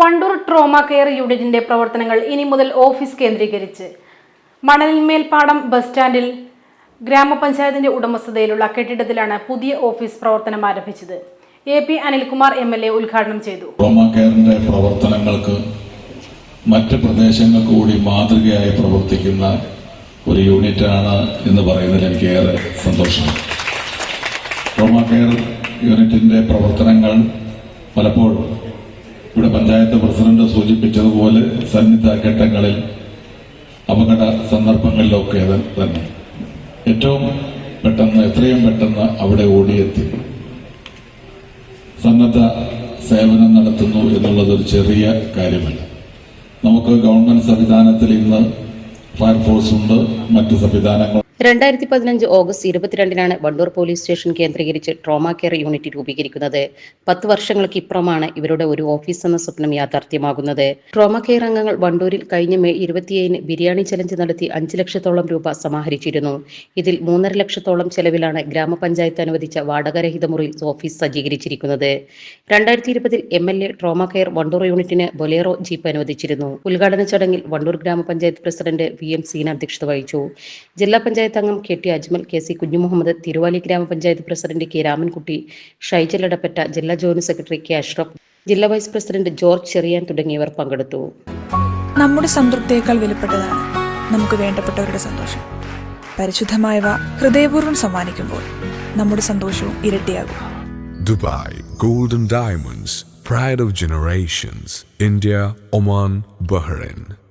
Wandoor trauma care യൂണിറ്റിന്റെ പ്രവർത്തനങ്ങൾ ഇനി മുതൽ ഓഫീസ് കേന്ദ്രീകരിച്ച്. മണലിന്മേൽപ്പാടം ബസ് സ്റ്റാൻഡിൽ ഗ്രാമപഞ്ചായത്തിന്റെ ഉടമസ്ഥതയിലുള്ള കെട്ടിടത്തിലാണ് പുതിയ ഓഫീസ് പ്രവർത്തനം ആരംഭിച്ചത്. A P Anilkumar M L A ഉദ്ഘാടനം ചെയ്തു. ട്രോമ കെയറിന്റെ പ്രവർത്തനങ്ങൾക്ക് മറ്റ് പ്രദേശങ്ങൾക്ക് കൂടി മാതൃകയായി പ്രവർത്തിക്കുന്ന ഒരു യൂണിറ്റാണ് എന്ന് പറയുന്നതിൽ എനിക്ക് ഏറെ സന്തോഷമാണ് ട്രോമ കെയർ യൂണിറ്റിന്റെ പ്രവർത്തനങ്ങൾ പലപ്പോഴും പഞ്ചായത്ത് പ്രസിഡന്റ് സൂചിപ്പിച്ചതുപോലെ സന്നിധ ഘട്ടങ്ങളിൽ അപകട സന്ദർഭങ്ങളിലൊക്കെ തന്നെ. ഏറ്റവും പെട്ടെന്ന് എത്രയും പെട്ടെന്ന് അവിടെ ഓടിയെത്തി. സന്നദ്ധ സേവനം നടത്തുന്നു എന്നുള്ളത് ഒരു ചെറിയ കാര്യമല്ല. നമുക്ക് ഗവൺമെന്റ് സംവിധാനത്തിൽ ഇന്ന് ഫയർഫോഴ്സ് ഉണ്ട് മറ്റു സംവിധാനങ്ങൾ രണ്ടായിരത്തി പതിനഞ്ച് ഓഗസ്റ്റ് ഇരുപത്തിരണ്ടിനാണ് വണ്ടൂർ പോലീസ് സ്റ്റേഷൻ കേന്ദ്രീകരിച്ച് ട്രോമ കെയർ യൂണിറ്റ് രൂപീകരിക്കുന്നത്. പത്ത് വർഷങ്ങൾക്ക് ഇപ്പുറമാണ് ഇവരുടെ ഒരു ഓഫീസ് എന്ന സ്വപ്നം യാഥാർത്ഥ്യമാകുന്നത്. ട്രോമ കെയർ അംഗങ്ങൾ വണ്ടൂരിൽ കഴിഞ്ഞ മെയ് ഇരുപത്തിയേഴിന് ബിരിയാണി ചലഞ്ച് നടത്തി അഞ്ച് ലക്ഷത്തോളം രൂപ സമാഹരിച്ചിരുന്നു. ഇതിൽ മൂന്നര ലക്ഷത്തോളം ചെലവിലാണ് ഗ്രാമപഞ്ചായത്ത് അനുവദിച്ച വാടകരഹിത മുറിയിൽ ഓഫീസ് സജ്ജീകരിച്ചിരിക്കുന്നത്. രണ്ടായിരത്തി ഇരുപതിൽ M L A trauma care Wandoor യൂണിറ്റിന് ബൊലേറോ ജീപ്പ് അനുവദിച്ചിരുന്നു. ഉദ്ഘാടന ചടങ്ങിൽ വണ്ടൂർ ഗ്രാമപഞ്ചായത്ത് പ്രസിഡന്റ് വി എം സീന അധ്യക്ഷത വഹിച്ചു. ജില്ലാ പഞ്ചായത്ത് അംഗം K T Ajmal K C Kunjumuhammed Thiruvali grama panchayat president K Ramankutty Shaijal Edappatta ജില്ലാ ജോയിന്റ് സെക്രട്ടറി കെ അഷ്റഫ് ജില്ലാ വൈസ് പ്രസിഡന്റ് ജോർജ് ചെറിയാൻ തുടങ്ങിയവർ പങ്കെടുത്തു. നമ്മുടെ സംതൃപ്തിയേക്കാൾ വിലപ്പെട്ടതാണ് നമുക്ക് വേണ്ടപ്പെട്ടവരുടെ സന്തോഷം. പരിശുദ്ധമായവ ഹൃദയപൂർവം സമ്മാനിക്കുമ്പോൾ നമ്മുടെ സന്തോഷവും ഇരട്ടിയാകും. Dubai golden diamonds pride of generations India Oman Bahrain.